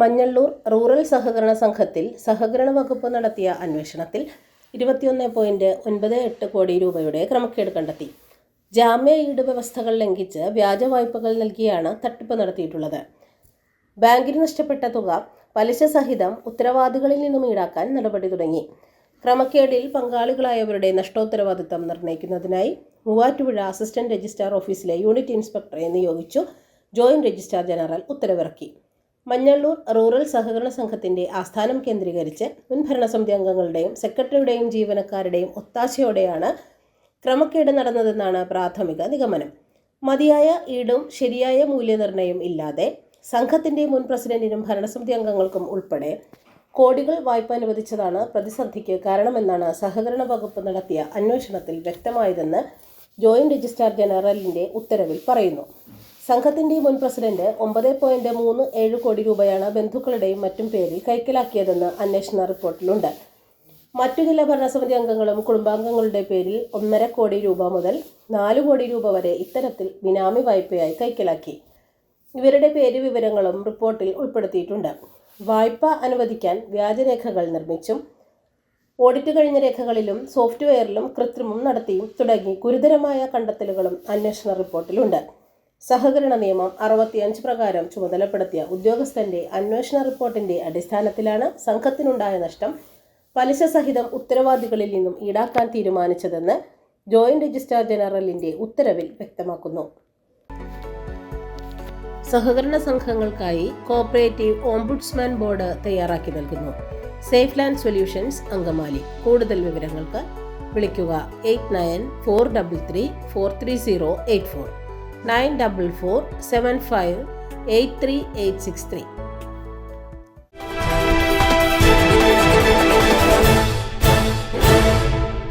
Manjalloor rural സഹകരണ സംഘത്തിൽ സഹകരണ വകുപ്പ് നടത്തിയ അന്വേഷണത്തിൽ ഇരുപത്തിയൊന്ന് പോയിന്റ് ഒൻപത് എട്ട് കോടി രൂപയുടെ ക്രമക്കേട് കണ്ടെത്തി. ജാമ്യ ഈട് വ്യവസ്ഥകൾ ലംഘിച്ച് വ്യാജ വായ്പകൾ നൽകിയാണ് തട്ടിപ്പ് നടത്തിയിട്ടുള്ളത്. ബാങ്കിന് നഷ്ടപ്പെട്ട തുക പലിശ സഹിതം ഉത്തരവാദികളിൽ നിന്നും ഈടാക്കാൻ നടപടി തുടങ്ങി. ക്രമക്കേടിൽ പങ്കാളികളായവരുടെ നഷ്ടോത്തരവാദിത്തം നിർണയിക്കുന്നതിനായി മൂവാറ്റുപുഴ അസിസ്റ്റന്റ് രജിസ്ട്രാർ ഓഫീസിലെ യൂണിറ്റ് ഇൻസ്പെക്ടറെ നിയോഗിച്ചു. ജോയിന്റ് രജിസ്ട്രാർ ജനറൽ ഉത്തരവിറക്കി. മഞ്ഞള്ളൂർ റൂറൽ സഹകരണ സംഘത്തിന്റെ ആസ്ഥാനം കേന്ദ്രീകരിച്ച് മുൻ ഭരണസമിതി അംഗങ്ങളുടെയും സെക്രട്ടറിയുടെയും ജീവനക്കാരുടെയും ഒത്താശയോടെയാണ് ക്രമക്കേട് നടന്നതെന്നാണ് പ്രാഥമിക നിഗമനം. മതിയായ ഈടും ശരിയായ മൂല്യനിർണയം ഇല്ലാതെ സംഘത്തിന്റെ മുൻ പ്രസിഡന്റിനും ഭരണസമിതി അംഗങ്ങൾക്കും ഉൾപ്പെടെ കോടികൾ വായ്പ അനുവദിച്ചതാണ് പ്രതിസന്ധിക്ക് കാരണമെന്നാണ് സഹകരണ വകുപ്പ് നടത്തിയ അന്വേഷണത്തിൽ വ്യക്തമായതെന്ന് ജോയിന്റ് രജിസ്ട്രാർ ജനറലിന്റെ ഉത്തരവിൽ പറയുന്നു. സംഘത്തിന്റെ മുൻ പ്രസിഡന്റ് ഒമ്പത് പോയിന്റ് മൂന്ന് ഏഴ് കോടി രൂപയാണ് ബന്ധുക്കളുടെയും മറ്റും പേരിൽ കൈക്കലാക്കിയതെന്ന് അന്വേഷണ റിപ്പോർട്ടിലുണ്ട്. മറ്റു ചില ഭരണസമിതി അംഗങ്ങളും കുടുംബാംഗങ്ങളുടെ പേരിൽ ഒന്നര കോടി രൂപ മുതൽ നാല് കോടി രൂപ വരെ ഇത്തരത്തിൽ ബിനാമി വായ്പയായി കൈക്കലാക്കി. ഇവരുടെ പേര് വിവരങ്ങളും റിപ്പോർട്ടിൽ ഉൾപ്പെടുത്തിയിട്ടുണ്ട്. വായ്പ അനുവദിക്കാൻ വ്യാജരേഖകൾ നിർമ്മിച്ചും ഓഡിറ്റ് കഴിഞ്ഞ രേഖകളിലും സോഫ്റ്റ്വെയറിലും കൃത്രിമം നടത്തിയും തുടങ്ങി ഗുരുതരമായ കണ്ടെത്തലുകളും അന്വേഷണ റിപ്പോർട്ടിലുണ്ട്. സഹകരണ നിയമം അറുപത്തിയഞ്ച് പ്രകാരം ചുമതലപ്പെടുത്തിയ ഉദ്യോഗസ്ഥന്റെ അന്വേഷണ റിപ്പോർട്ടിന്റെ അടിസ്ഥാനത്തിലാണ് സംഘത്തിനുണ്ടായ നഷ്ടം പലിശ സഹിതം ഉത്തരവാദികളിൽ നിന്നും ഈടാക്കാൻ തീരുമാനിച്ചതെന്ന് ജോയിന്റ് രജിസ്ട്രാർ ജനറലിന്റെ ഉത്തരവിൽ വ്യക്തമാക്കുന്നു. സഹകരണ സംഘങ്ങൾക്കായി കോപ്പറേറ്റീവ് ഓംബുഡ്സ്മാൻ ബോർഡ് തയ്യാറാക്കി നൽകുന്നു. Safe land solutions Angamaly. കൂടുതൽ വിവരങ്ങൾക്ക് വിളിക്കുക eight nine four double three four three zero eight four. Nine double four seven five eight three eight six three